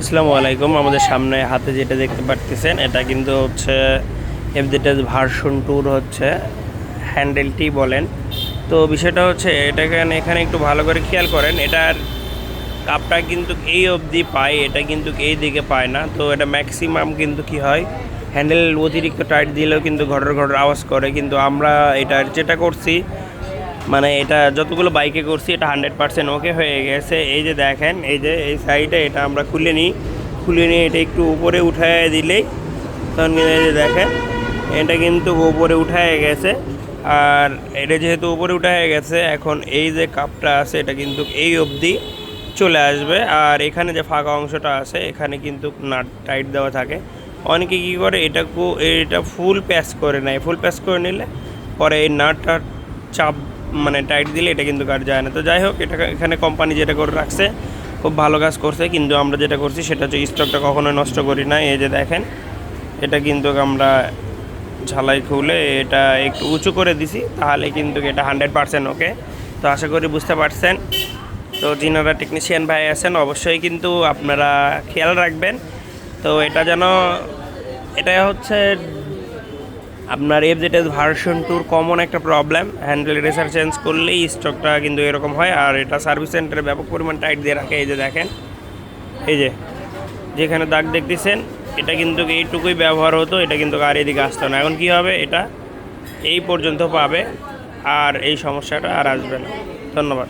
আসসালামু আলাইকুম। আমাদের সামনে হাতে যেটা দেখতে পারতেছেন, এটা কিন্তু হচ্ছে এফজেটেস ভার্সন টুর হচ্ছে হ্যান্ডেলটি বলেন। তো বিষয়টা হচ্ছে, এটা এখানে এখানে একটু ভালো করে খেয়াল করেন, এটার কাপটা কিন্তু এই অবধি পায়, এটা কিন্তু এই দিকে পায় না। তো এটা ম্যাক্সিমাম কিন্তু কি হয় হ্যান্ডেল অতিরিক্ত টাইট দিলেও কিন্তু ঘটর ঘটর আওয়াজ করে। কিন্তু আমরা এটার যেটা করছি মানে এটা যতগুলো বাইকে করছি, এটা হান্ড্রেড পার্সেন্ট ওকে হয়ে গেছে। এই যে দেখেন, এই যে এই সাইডে এটা আমরা খুলে নিই। খুলে নিয়ে এটা একটু উপরে উঠায় দিলেই, তখন কিন্তু এই যে দেখেন, এটা কিন্তু উপরে উঠায় গেছে। আর এটা যেহেতু উপরে উঠায় গেছে, এখন এই যে কাপটা আছে, এটা কিন্তু এই অবধি চলে আসবে। আর এখানে যে ফাঁকা অংশটা আছে, এখানে কিন্তু নাট টাইট দেওয়া থাকে। অনেকে কী করে, এটা এটা ফুল প্যাচ করে নেয়। ফুল প্যাচ করে নিলে পরে এই নাটটা চাপ মানে টাইট দিলে এটা কিন্তু কাট যায় না। তো যাই হোক, এটা এখানে কোম্পানি যেটা করে রাখছে, খুব ভালো কাজ করছে। কিন্তু আমরা যেটা করছি, সেটা হচ্ছে স্টকটা কখনোই নষ্ট করি না। এই যে দেখেন, এটা কিন্তু আমরা ঝালাই খুলে এটা একটু উঁচু করে দিছি, তাহলে কিন্তু এটা হান্ড্রেড পার্সেন্ট ওকে তো আশা করি বুঝতে পারছেন। তো যিনারা টেকনিশিয়ান ভাই আছেন, অবশ্যই কিন্তু আপনারা খেয়াল রাখবেন। তো এটা যেন, এটা হচ্ছে আপনার এফ জেড এস ভার্সন টুর কমন একটা প্রবলেম হ্যান্ডেল রেসার চেঞ্জ করলেই স্টকটা কিন্তু এরকম হয়, আর এটা সার্ভিস সেন্টারে ব্যাপক পরিমাণ টাইট দিয়ে রাখে, এই যে দেখেন। এই যে, যেখানে দাগ দেখতেছেন, এটা কিন্তু এইটুকুই ব্যবহার হতো, এটা কিন্তু আর এদিকে আসতো না। এখন কি হবে, এটা এই পর্যন্ত পাবে, আর এই সমস্যাটা আর আসবে না। ধন্যবাদ।